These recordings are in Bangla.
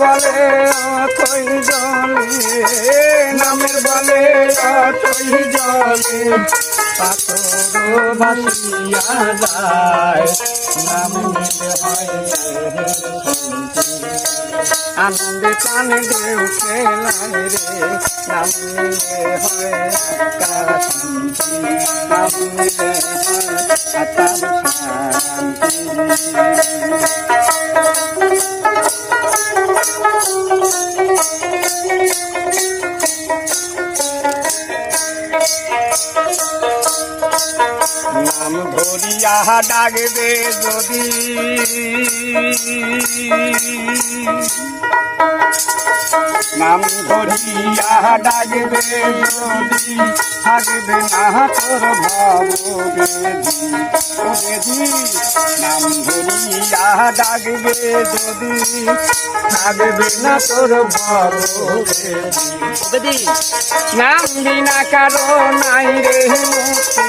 বলে অথই জলে, নামের বলে অথই জলে। পাথর ভাসিয়া যায়, নাম আনন্দে প্রাণে ঢেউ খেলায় রে, নাম নিলে নাম নিলে হয় শান্তি? ধরিয়া ডাকবে যদি। নাম ধরিয়া ডাকবে যদি, থাকবে না তোর ভাব বেদি নাম ধরিয়া ডাকবে যদি, থাকবে না তোর ভাব বেদি নাম বিনা কারও নাই রে মুক্তি।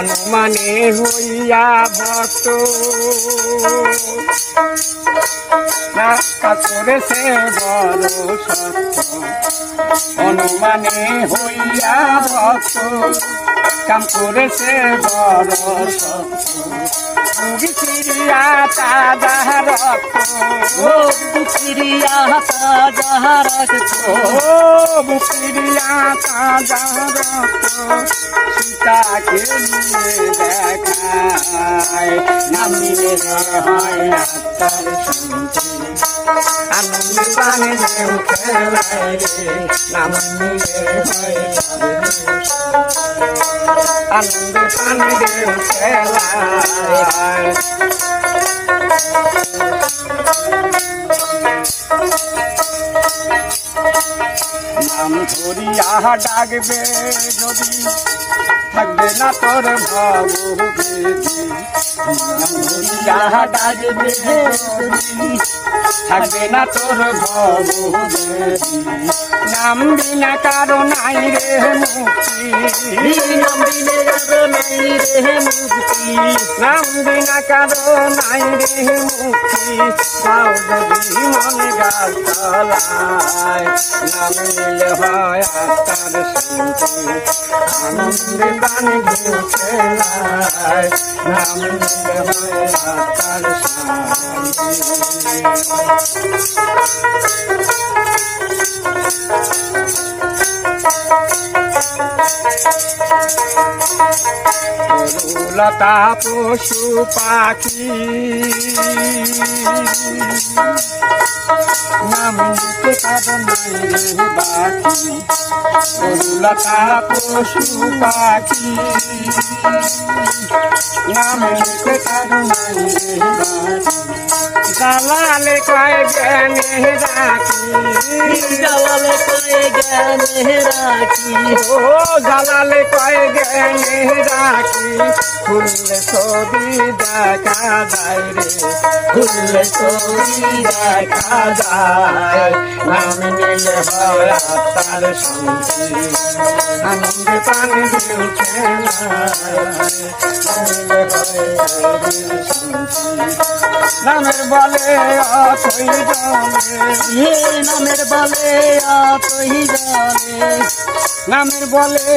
হনুমানে হইয়া ভক্ত রাস্তা করেছে বড় সত্য। হনুমানে হইয়া ভক্ত কাম করেছে বড় সত্য। ফিরিয়া তাজা রক্ত বিক্রিয়া তাজা রক্ত। বুকিরিয়া তাজা রক্ত সীতাকে নিয়ে নামিলে হয় শান্তি আনন্দ প্রাণে দেব খেলায় নামিলে আনন্দ প্রাণে দেব খেলায় ধরিয়া ডাকবে যদি, থাকবে না তোর ভাব বেদি। নাম ধরিয়া ডাকবে যদি, থাকবে না তোর ভাব নাম বিনা কারও নাই রে মুক্তি নাম দিলে যাবে নাই রে মুক্তি নাম বিনা কারও নাই রে মুক্তি যাও যদি মনে গাছ তলায় নাম নিলে হয় আত্মার শান্তি। আনন্দে ঘিউ খেলায় নাম নিলে হয় আত্মার শান্তি। লতা পশু পাখি। নাম নিতে কারণ নাই রে বাকি লতা পশু পাখি। নাম নিতে কারণ নাই রে বাকি জালালে কয় জ্ঞানে রাখি। জলালে কয়ে জ্ঞানে রাখি। ও জালালে কয় জ্ঞানে রাখি। খুললে ছবি দেখা যায় রে। খুললে ছবি দেখা যায়। নাম নিলে হয় আত্মার শান্তি। আনন্দে পানি দিল নামের বলে অথই জলে হে নামের বলে আপই জানে নামের বলে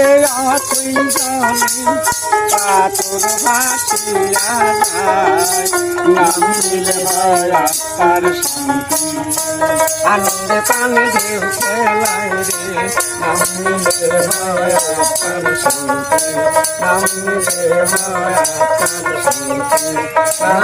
অথই জলে পাথর ভাসিয়া যায় নাম নিলে হয় আত্মার নাম নাম নাম